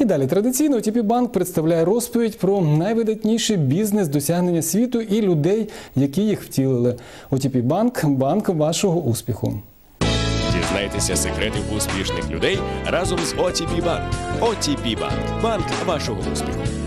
І далі традиційно OTP Банк представляє розповідь про найвидатніші бізнес-досягнення світу і людей, які їх втілили. OTP Банк банк вашого успіху. Дізнайтеся секрети успішних людей разом з OTP Bank. OTP Bank – банк вашого успіху.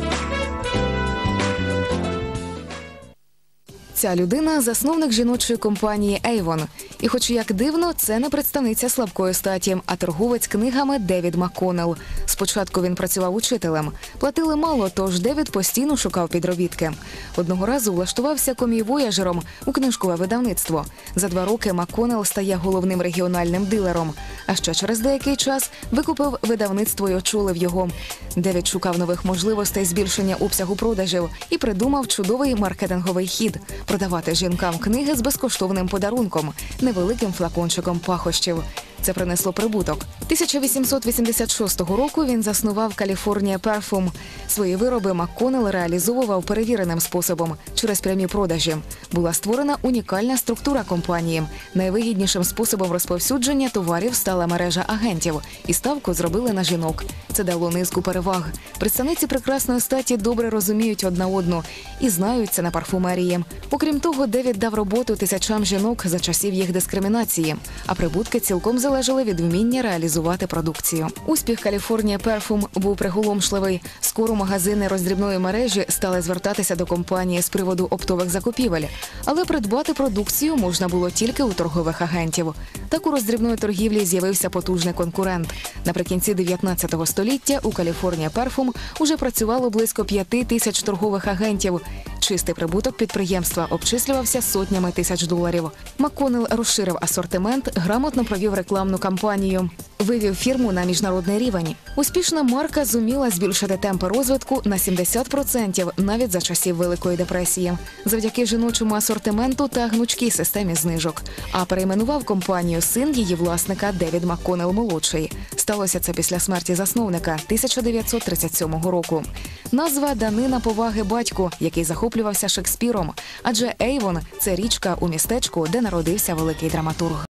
Ця людина засновник жіночої компанії Avon. І, хоч як дивно, це не представниця слабкої статі, а торговець книгами Девід Макконел. Спочатку він працював учителем. Платили мало, тож Девід постійно шукав підробітки. Одного разу влаштувався комівояжером у книжкове видавництво. За два роки Макконел стає головним регіональним дилером. А ще через деякий час викупив видавництво і очолив його. Девід шукав нових можливостей збільшення обсягу продажів і придумав чудовий маркетинговий хід продавати жінкам книги з безкоштовним подарунком, невеликим флакончиком пахощів. Це принесло прибуток. 1886 року він заснував Каліфорнія Перфум. Свої вироби Макконел реалізовував перевіреним способом через прямі продажі. Була створена унікальна структура компанії. Найвигіднішим способом розповсюдження товарів стала мережа агентів, і ставку зробили на жінок. Це дало низку переваг. Представниці прекрасної статі добре розуміють одна одну і знаються на парфумерії. Окрім того, Девід дав роботу тисячам жінок за часів їх дискримінації, а прибутки цілком залежали від вміння реалізувати продукцію. Успіх Каліфорнія Перфум був приголомшливий. Скоро магазини роздрібної мережі стали звертатися до компанії з приводу оптових закупівель, але придбати продукцію можна було тільки у торгових агентів. Так у роздрібної торгівлі з'явився потужний конкурент. Наприкінці 19 століття у Каліфорнія Перфум уже працювало близько п'яти тисяч торгових агентів. Чистий прибуток підприємства обчислювався сотнями тисяч доларів. Макконел розширив асортимент, грамотно провів рекламну кампанію, вивів фірму на міжнародний рівень. Успішна марка зуміла збільшити темпи розвитку на 70% навіть за часів Великої депресії, завдяки жіночому асортименту та гнучкій системі знижок. А перейменував компанію син її власника Девід Макконел молодший. Сталося це після смерті засновника 1937 року. Назва данина поваги батьку, який захоплювався Шекспіром. Адже Ейвон це річка у містечку, де народився великий драматург.